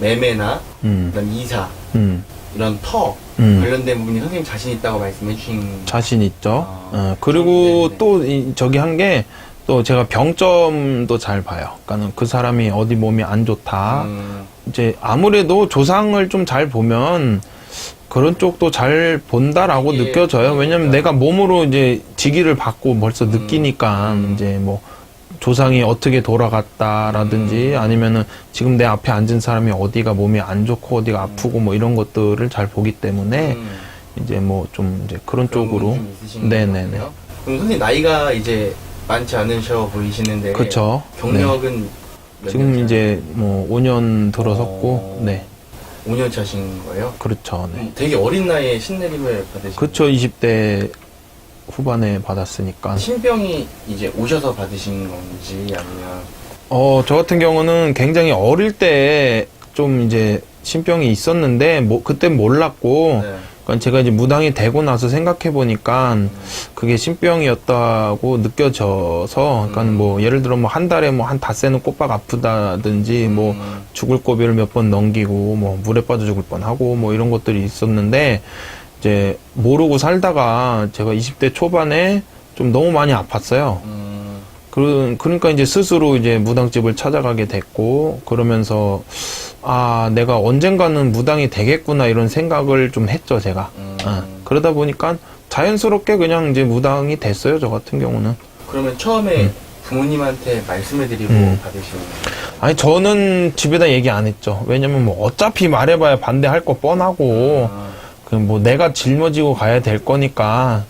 매매나 음, 그다음 이사 음, 이런 터 음. 관련된 부분이 선생님 자신 있다고 말씀해 주신 자신 있죠. 아, 어, 그리고 네네. 또 이- 저기 한 게 또 제가 병점도 잘 봐요. 그러니까는 그 사람이 어디 몸이 안 좋다. 음, 이제 아무래도 조상을 좀 잘 보면 그런 쪽도 잘 본다라고 예, 느껴져요. 왜냐면 그러니까. 내가 몸으로 이제 지기를 받고 벌써 음, 느끼니까 음. 이제 뭐 조상이 어떻게 돌아갔다라든지 음. 아니면은 지금 내 앞에 앉은 사람이 어디가 몸이 안 좋고 어디가 아프고 뭐 이런 것들을 잘 보기 때문에 음, 이제 뭐 좀 이제 그런 그런 쪽으로 부분이 좀 있으신 네네네. 거군요. 그럼 선생님 나이가 이제 많지 않으셔 보이시는데 그렇죠. 경력은 몇 지금 년 이제 뭐 5년 들어섰고 어. 네 5년 차신 거예요? 그렇죠. 네. 음, 되게 어린 나이에 신내림을 받으신 그렇죠. 20대 후반에 받았으니까. 신병이 이제 오셔서 받으신 건지 아니면 어, 저 같은 경우는 굉장히 어릴 때 좀 이제 신병이 있었는데, 뭐, 그때 몰랐고, 네. 그러니까 제가 이제 무당이 되고 나서 생각해 보니까 그게 신병이었다고 느껴져서, 그러니까 음. 뭐, 예를 들어 뭐 한 달에 뭐 한 닷새는 꼬박 아프다든지, 뭐, 음, 죽을 고비를 몇 번 넘기고, 뭐, 물에 빠져 죽을 뻔 하고, 뭐, 이런 것들이 있었는데, 이제 모르고 살다가 제가 20대 초반에 좀 너무 많이 아팠어요. 음, 그, 그러니까 이제 스스로 이제 무당집을 찾아가게 됐고, 그러면서, 아, 내가 언젠가는 무당이 되겠구나, 이런 생각을 좀 했죠, 제가. 음. 어, 그러다 보니까 자연스럽게 그냥 이제 무당이 됐어요, 저 같은 경우는. 그러면 처음에 부모님한테 말씀해드리고 음. 받으신 아니, 저는 집에다 얘기 안 했죠. 왜냐면 뭐 어차피 말해봐야 반대할 거 뻔하고, 아, 그뭐 내가 짊어지고 가야 될 거니까,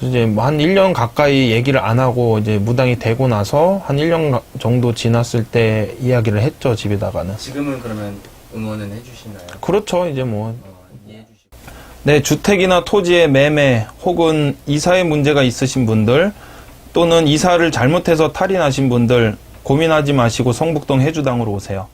이제 뭐 한 1년 가까이 얘기를 안 하고 이제 무당이 되고 나서 한 1년 가- 정도 지났을 때 이야기를 했죠, 집에다가는. 지금은 그러면 응원은 해주시나요? 그렇죠, 이제 뭐. 어, 네, 주택이나 토지의 매매 혹은 이사에 문제가 있으신 분들 또는 이사를 잘못해서 탈이 나신 분들 고민하지 마시고 성북동 해주당으로 오세요.